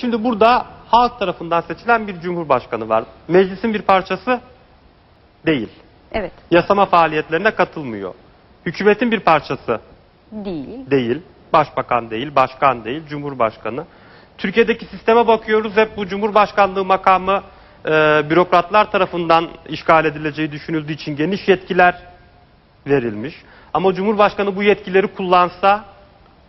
Şimdi burada halk tarafından seçilen bir cumhurbaşkanı var. Meclisin bir parçası değil. Evet. Yasama faaliyetlerine katılmıyor. Hükümetin bir parçası Değil. değil. Başbakan değil, başkan değil, cumhurbaşkanı. Türkiye'deki sisteme bakıyoruz hep bu cumhurbaşkanlığı makamı e, bürokratlar tarafından işgal edileceği düşünüldüğü için geniş yetkiler verilmiş. Ama cumhurbaşkanı bu yetkileri kullansa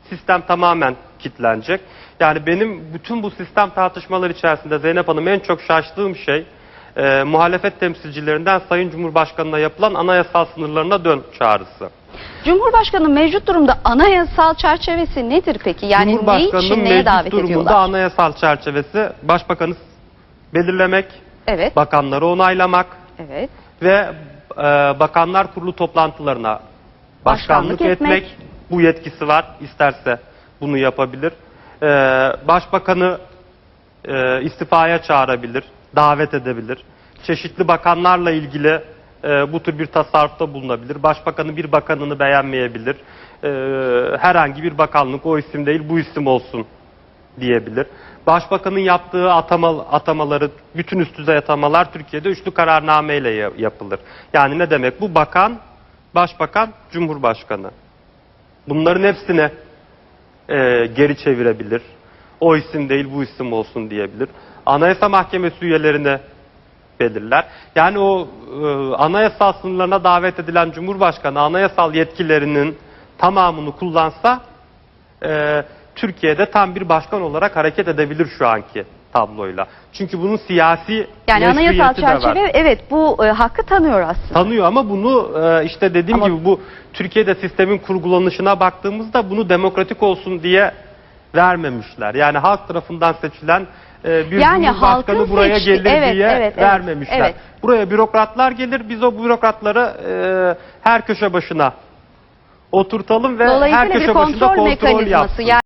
sistem tamamen kitlenecek. Yani benim bütün bu sistem tartışmaları içerisinde Zeynep Hanım en çok şaştığım şey e, muhalefet temsilcilerinden Sayın Cumhurbaşkanı'na yapılan anayasal sınırlarına dön çağrısı. Cumhurbaşkanı mevcut durumda anayasal çerçevesi nedir peki? Yani ne için neye davet durumunda ediyorlar? anayasal çerçevesi başbakanı belirlemek, Evet. bakanları onaylamak Evet. ve e, bakanlar kurulu toplantılarına başkanlık, Başkanlık etmek. etmek. bu yetkisi var. İsterse bunu yapabilir. E, başbakanı e, istifaya çağırabilir, davet edebilir. Çeşitli bakanlarla ilgili e, bu tür bir tasarrufta bulunabilir. Başbakanı bir bakanını beğenmeyebilir. E, herhangi bir bakanlık o isim değil bu isim olsun diyebilir. Başbakanın yaptığı atama, atamaları, bütün üst düzey atamalar Türkiye'de üçlü kararnameyle ya- yapılır. Yani ne demek? Bu bakan, başbakan, cumhurbaşkanı. Bunların hepsine e, geri çevirebilir. O isim değil bu isim olsun diyebilir. Anayasa Mahkemesi üyelerine belirler. Yani o e, anayasal sınırlarına davet edilen Cumhurbaşkanı anayasal yetkilerinin tamamını kullansa e, Türkiye'de tam bir başkan olarak hareket edebilir şu anki tabloyla. Çünkü bunun siyasi Yani anayasal çerçeve evet bu e, hakkı tanıyor aslında. Tanıyor ama bunu e, işte dediğim Ama- gibi bu Türkiye'de sistemin kurgulanışına baktığımızda bunu demokratik olsun diye vermemişler. Yani halk tarafından seçilen e, bir Yani halkın buraya seçti- gelir evet, diye evet, vermemişler. evet. Buraya bürokratlar gelir biz o bürokratları e, her köşe başına oturtalım ve her köşe başında kontrol kontrol mekanizması yapsın. yani